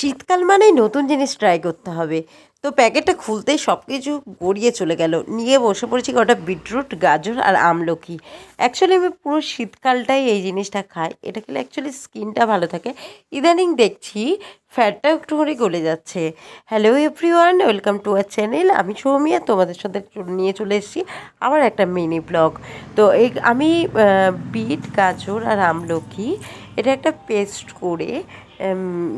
শীতকাল মানেই নতুন জিনিস ট্রাই করতে হবে। তো প্যাকেটটা খুলতেই সব কিছু গড়িয়ে চলে গেল। নিয়ে বসে পড়েছি কটা বিটরুট, গাজর আর আমলকি। অ্যাকচুয়ালি আমি পুরো শীতকালটাই এই জিনিসটা খাই। এটা খেলে অ্যাকচুয়ালি স্কিনটা ভালো থাকে। ইদানিং দেখছি ফ্যাটটা একটু করে গলে যাচ্ছে। Hello everyone welcome to our channel আমি সৌমিয়া, তোমাদের সাথে নিয়ে চলে এসেছি আবার একটা মিনি ব্লগ তো এই আমি বিট, গাজর আর আমলকি, এটা একটা পেস্ট করে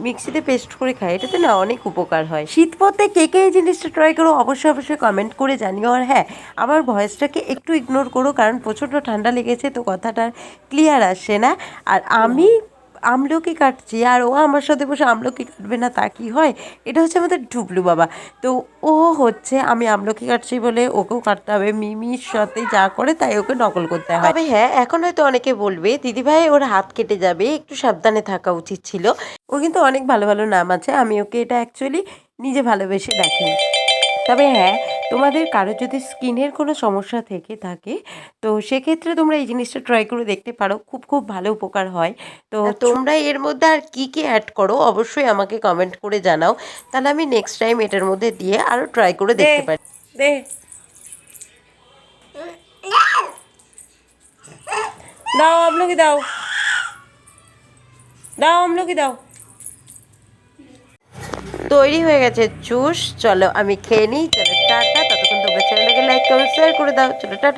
মিক্সিতে পেস্ট করে খাই। এটাতে না অনেক উপকার হয়। শীত পথে কে কে এই জিনিসটা ট্রাই করো অবশ্যই অবশ্যই কমেন্ট করে জানিও। আর হ্যাঁ আমার ভয়েসটাকে একটু ইগনোর করো কারণ প্রচণ্ড ঠান্ডা লেগেছে তো কথাটা ক্লিয়ার আসে না। আর আমি আমলকি কাটছি আর ও আমার সাথে বসে আমলকি কাটবে না তা কি হয়? এটা হচ্ছে আমাদের ডুবলু বাবা। তো ও হচ্ছে আমি আমলকি কাটছি বলে ওকেও কাটতে হবে। মিমির সাথে যা করে তাই ওকে নকল করতে হয়। তবে হ্যাঁ এখন হয়তো অনেকে বলবে দিদিভাই ওর হাত কেটে যাবে একটু সাবধানে থাকা উচিত ছিল। ও কিন্তু অনেক ভালো ভালো নাম আছে। আমি ওকে এটা অ্যাকচুয়ালি নিজে ভালোবেসে ডাকি তবে হ্যাঁ তোমাদের কারও যদি স্কিনের কোনো সমস্যা থেকে থাকে তো সেক্ষেত্রে তোমরা এই জিনিসটা ট্রাই করে দেখতে পারো। খুব খুব ভালো উপকার হয়। তো তোমরা এর মধ্যে আর কি কি অ্যাড করো অবশ্যই আমাকে কমেন্ট করে জানাও। তাহলে আমি নেক্সট টাইম এটার মধ্যে দিয়ে আরও ট্রাই করে দেখতে পারি। দে। দাও আমলকি দাও। দাও আমলকি দাও। তৈরি হয়ে গেছে জুস। চলো আমি খেয়ে নিই। চলো টাটা। ততক্ষণ তোমরা চ্যানেলটাকে লাইক কমেন্ট শেয়ার করে দাও। চলো টাটা।